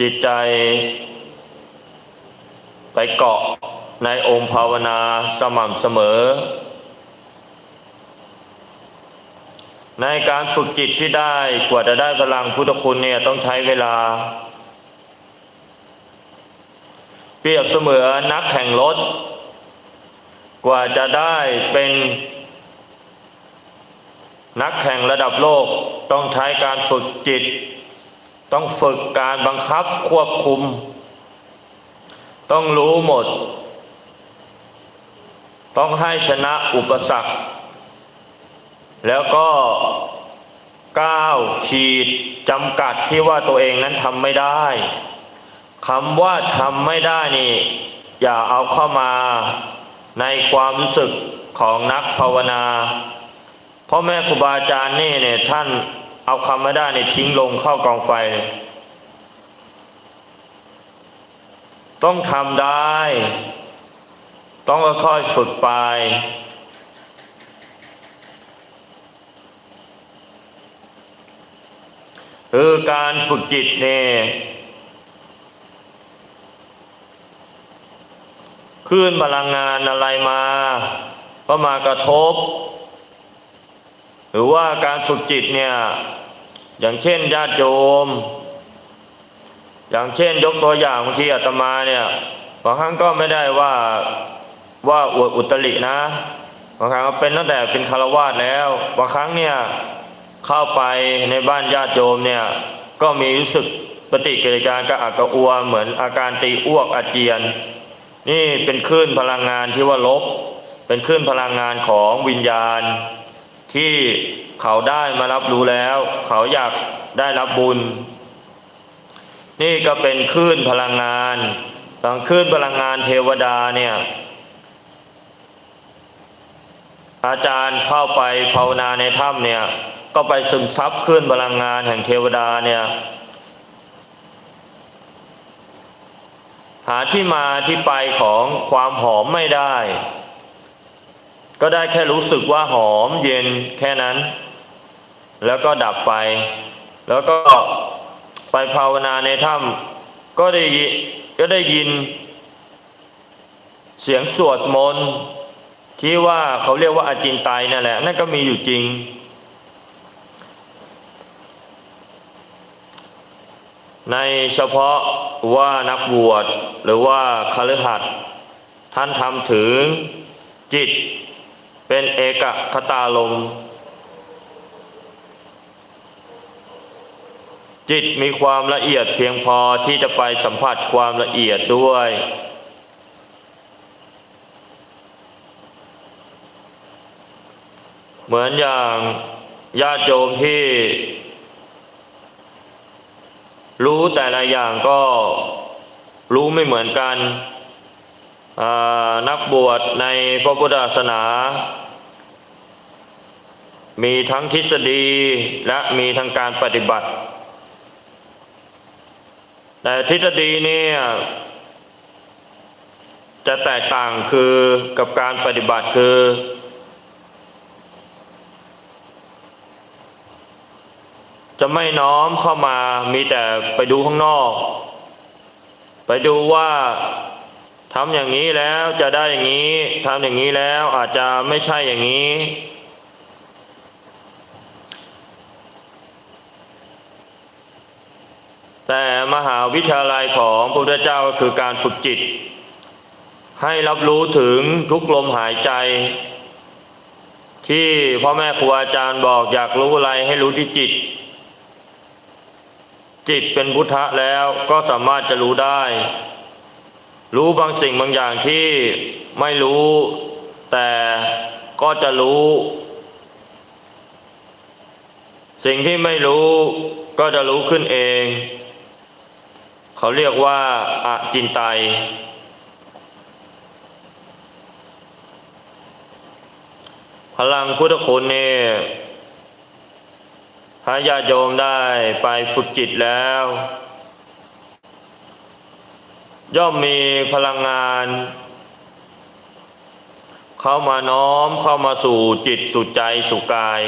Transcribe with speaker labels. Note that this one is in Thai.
Speaker 1: จิตใจ ไปเกาะในองค์ภาวนาสม่ำเสมอ ในการฝึกจิตที่ได้กว่าจะได้พลังพุทธคุณเนี่ยต้องใช้เวลา เปรียบเสมือนนักแข่งรถ กว่าจะได้เป็นนักแข่งระดับโลกต้องใช้การฝึกจิต ต้องฝึกการบังคับควบคุม ต้องรู้หมด ต้องให้ชนะอุปสรรค แล้วก็ก้าวขีดจำกัดที่ว่าตัวเองนั้นทำไม่ได้คำว่าทำไม่ได้นี่ อย่าเอาเข้ามาในความรู้สึกของนักภาวนา เพราะแม่ครูบาอาจารย์นี่เนี่ยท่าน เอาคำไม่ได้เนี่ยทิ้งลงเข้ากองไฟเลยต้องทำได้ ต้องค่อยๆฝึกไป คือการฝึกจิตเนี่ยคลื่นพลังงานอะไรมา ก็มากระทบ หรือว่าการฝึกจิตเนี่ยอย่างเช่นญาติโยม อย่างเช่นยกตัวอย่างบางทีอาตมาเนี่ยบางครั้งก็ไม่ได้ว่าว่าอวดอุตรินะบางครั้งก็เป็นตั้งแต่เป็นคารวาสแล้วบางครั้งเนี่ยเข้าไปในบ้านญาติโยมเนี่ยก็มีรู้สึกปฏิกิริยากระอักกระอัวเหมือนอาการตีอ้วกอาเจียน นี่เป็นคลื่นพลังงานที่ว่าลบ เป็นคลื่นพลังงานของวิญญาณ ที่เขาได้มารับรู้แล้ว เขาอยากได้รับบุญ นี่ก็เป็นคลื่นพลังงานทางคลื่นพลังงานเทวดาเนี่ยอาจารย์เข้าไปภาวนาในถ้ำเนี่ยก็ไปซึมซับคลื่นพลังงานแห่งเทวดาเนี่ยหาที่มาที่ไปของความหอมไม่ได้ ก็ได้แค่รู้สึกว่าหอมเย็นแค่นั้น แล้วก็ดับไป แล้วก็ไปภาวนาในถ้ำก็ได้ก็ได้ยิน เสียงสวดมนต์ที่ว่าเขาเรียกว่าอาจินไตยนั่นแหละ นั่นก็มีอยู่จริง ในเฉพาะว่านักบวชหรือว่าคฤหัสถ์ท่านทำถึงจิต เป็นเอกคตาลม จิตมีความละเอียดเพียงพอที่จะไปสัมผัสความละเอียดด้วย เหมือนอย่างญาติโยมที่ รู้แต่ละอย่างก็รู้ไม่เหมือนกัน นักบวชในพระพุทธศาสนา มีทั้งทฤษฎีและมีทั้งการปฏิบัติ แต่ทฤษฎีเนี่ยจะแตกต่างคือกับการปฏิบัติคือ จะไม่น้อมเข้ามามีแต่ไปดูข้างนอก ไปดูว่า ทำอย่างนี้แล้วจะได้อย่างนี้ทำอย่างนี้แล้วอาจจะไม่ใช่อย่างนี้ แต่มหาวิทยาลัยของพระพุทธเจ้าก็คือการฝึกจิต ให้รับรู้ถึงทุกลมหายใจ ที่พ่อแม่ครูอาจารย์บอกอยากรู้อะไรให้รู้ที่จิต จิตเป็นพุทธะแล้วก็สามารถจะรู้ได้ รู้บางสิ่งบางอย่างที่ไม่รู้ แต่ก็จะรู้ สิ่งที่ไม่รู้ก็จะรู้ขึ้นเอง เขาเรียกว่าอาจินไตพลังพุทธคุณนี่ถ้าญาโยมได้ไปฝึกจิตแล้ว ย่อมมีพลังงาน เข้ามาน้อมเข้ามาสู่จิตสู่ใจสู่กาย